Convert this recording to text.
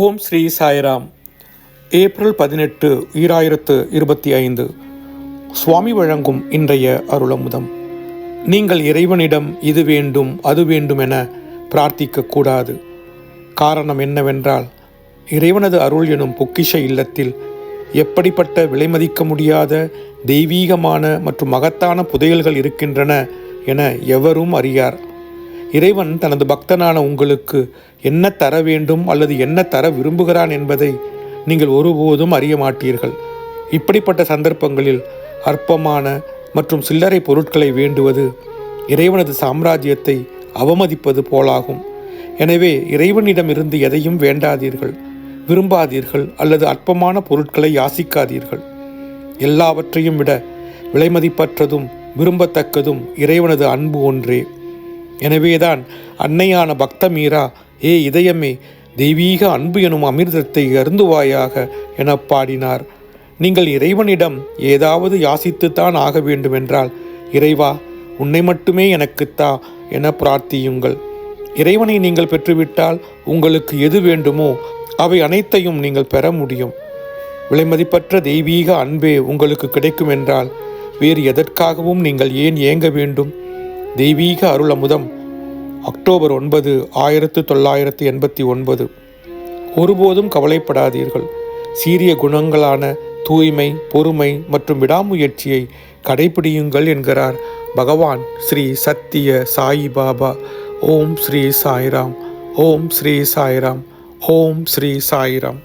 ஓம் Sri Sairam. April பதினெட்டு ஈராயிரத்து இருபத்தி ஐந்து. சுவாமி வழங்கும் இன்றைய அருளமுதம். நீங்கள் இறைவனிடம் இது வேண்டும் அது வேண்டும் என பிரார்த்திக்கக்கூடாது காரணம் என்னவென்றால் இறைவனது அருள் எனும் பொக்கிஷ இல்லத்தில் எப்படிப்பட்ட விலைமதிக்க முடியாத தெய்வீகமான மற்றும் மகத்தான புதையல்கள் இருக்கின்றன என எவரும் அறியார். இறைவன் தனது பக்தனான உங்களுக்கு என்ன தர வேண்டும் அல்லது என்ன தர விரும்புகிறான் என்பதை நீங்கள் ஒருபோதும் அறிய மாட்டீர்கள். இப்படிப்பட்ட சந்தர்ப்பங்களில் அற்பமான மற்றும் சில்லறை பொருட்களை வேண்டுவது இறைவனது சாம்ராஜ்யத்தை அவமதிப்பது போலாகும். எனவே இறைவனிடமிருந்து எதையும் வேண்டாதீர்கள் விரும்பாதீர்கள் அல்லது அற்பமான பொருட்களை யாசிக்காதீர்கள். எல்லாவற்றையும் விட விலைமதிப்பற்றதும் விரும்பத்தக்கதும் இறைவனது அன்பு ஒன்றே. எனவேதான் அன்னையான பக்த மீரா ஏ இதயமே தெய்வீக அன்பு எனும் அமிர்தத்தை அருந்துவாயாக என பாடினார். நீங்கள் இறைவனிடம் ஏதாவது யாசித்துத்தான் ஆக வேண்டுமென்றால் இறைவா உன்னை மட்டுமே எனக்குத்தா என பிரார்த்தியுங்கள். இறைவனை நீங்கள் பெற்றுவிட்டால் உங்களுக்கு எது வேண்டுமோ அவை அனைத்தையும் நீங்கள் பெற முடியும். விலைமதிப்பற்ற தெய்வீக அன்பே உங்களுக்கு கிடைக்கும் என்றால் வேறு எதற்காகவும் நீங்கள் ஏன் ஏங்க வேண்டும்? தெய்வீக அருள் அமுதம் அக்டோபர் ஒன்பது ஆயிரத்து தொள்ளாயிரத்து எண்பத்தி ஒன்பது. ஒருபோதும் கவலைப்படாதீர்கள். சீரிய குணங்களான தூய்மை பொறுமை மற்றும் விடாமுயற்சியை கடைபிடியுங்கள் என்கிறார் பகவான் ஸ்ரீ சத்திய சாயி பாபா. ஓம் ஸ்ரீ சாய்ராம். ஓம் ஸ்ரீ சாய்ராம். ஓம் ஸ்ரீ சாய்ராம்.